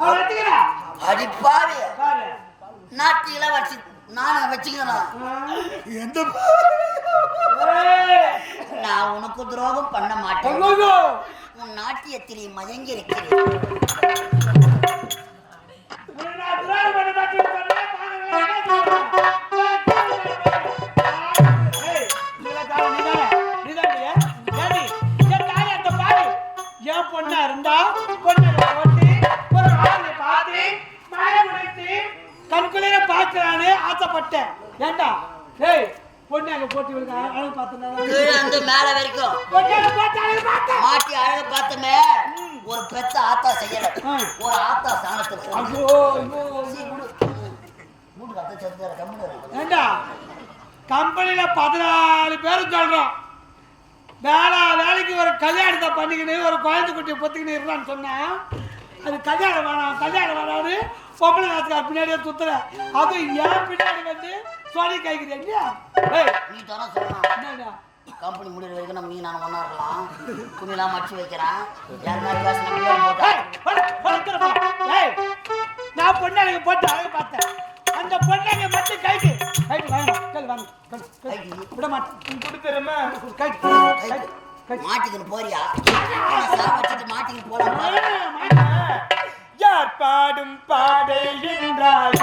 அவளை வச்சிருக்கீங்க அவளை வச்சுக்கிறா? அடி பாவி. பாரு. நாட்டில வச்சு நானே வச்சுக்கிறேன்? எந்த நான் உனக்கு துரோகம் பண்ண மாட்டேன். உன் நாட்டியத்திலே மயங்கி இருக்கிறேன். ஏண்டா? ஏய் பொண்ணு அங்க போட்டு விடுங்க. அழகு பார்த்தா கீழே இருந்து மேல வரைக்கும். பொண்ணு அங்க போட்டு அழகு பார்த்தேன் மாட்டி அழகு பார்த்தமே ஒரு பெத்த ஆத்தா செய்யல. ஒரு ஆத்தா சாணத்தில். ஐயோ ஐயோ கத்த. ஏண்டா? கம்பெனியில பதினாலு பேரும் சொல்றோம். வேலை வேலைக்கு ஒரு கல்யாணத்தை பண்ணிக்கின்னு ஒரு குழந்தை குட்டியை பொத்திக்கின்னு இருக்கலாம்னு சொன்னா அது கல்யாணம் வேணாம் கல்யாணம் வேணாம்னு பொம்பளை காத்துக்கார பின்னாடியே சுத்துற அது ஏன் பின்னாடி வந்து சொல்லி கைக்கிறீங்க ஏய் நீ தானே என்னடா? கம்பெனி முடிகிற வரைக்கும் நம்ம நீ நான் ஒன்றா இருக்கலாம் துணிலாம் மடிச்சு வைக்கிறேன். போட்டா நான் பொண்ணாளுக்கு போட்டு அழகு பார்த்தேன். அந்த பொண்ணாங்க மட்டும் கைக்கு. கைக்கு வாங்க கேளு வாங்க. விட மாட்டேன். கொடுத்துருமா கைக்கு கைக்கு மாட்டிக்கின்னு போறியா? வச்சுட்டு மாட்டிக்கின்னு போலாம். யார் பாடும் பாடை என்றால்?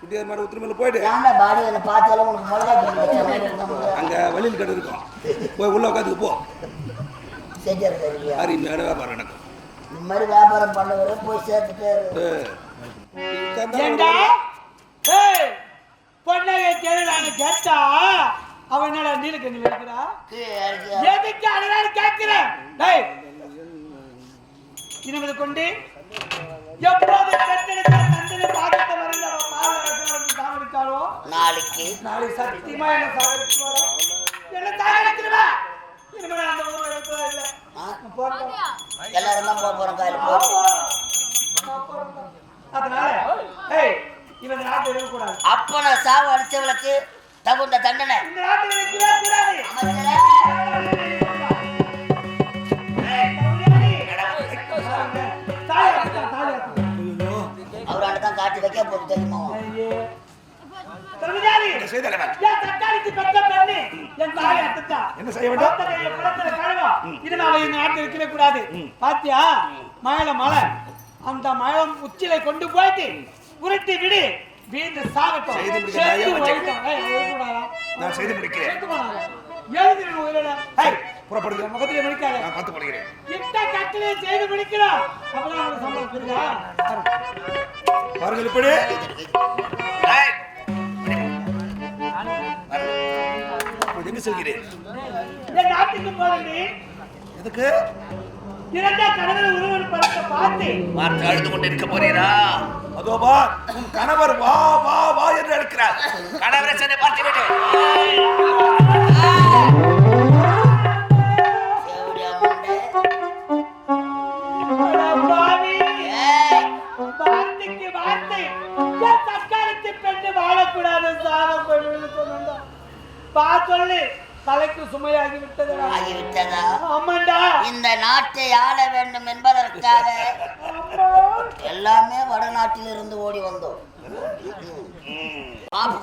சுட்டியார் மாடு உத்தரமேல போயிடு. ஏன்டா பாடி வந்து பார்த்தாலும் உனக்கு மிளகா அங்க வழியில் கடை இருக்கும். போய் உள்ள உட்காந்துக்கு போ. வியாபாரம் நடக்கும். இந்த மாதிரி வியாபாரம் பண்ணவரை போய் சேர்த்துட்டு பொண்ணைய தெருளான கேட்டா அவன் என்னடா நீலக்கண்ணி வைக்கிறா கீழே இறக்கி எதுக்கு கேட்கிறேன். இனிமது கொண்டு எப்போது நாளைக்கு. சத்தியமா என்ன என்ன இனிமே அந்த ஊர்ல இல்ல? நான் போறேன். எல்லாரும் தான் போக போறோம் காலையில் நான் போ. அதனால ஏய் இவன் நாட்டை அப்ப நான் சாவு அடிச்சவளுக்கு தகுந்த தண்டனை. இந்த நாட்டை இருக்கவே கூடாது. அமைச்சரே என்ன செய்ய வேண்டும்? கூடாது. பாத்தியா? மழை மழை அந்த மழை உச்சிலை கொண்டு போயிட்டு உருட்டி விடு. சாகட்டும்? நான் செய்து முடிக்கிறேன். என் முகத்திலே முடிக்காத. நான் பார்த்து படுகிறேன் கட்டளை செய்து முடிக்கிறோம்? அப்பதான் சம்பளம் பாருங்கள் இப்படி. எங்க செல்கிறேன்? என் நாட்டுக்கு எதுக்கு? இரண்டா கடவுள் ஒருவர் படத்தை பார்த்து அழுது கொண்டு இருக்க போறீரா? அதோ வா உன் கணவர் வா வா வா என்று அழைக்கிறார். கணவரை சென்று பார்த்து விடு. இந்த நாட்டை ஆள வேண்டும் என்பதற்காக எல்லாமே வடநாட்டிலிருந்து ஓடி வந்தோம். பாப்பு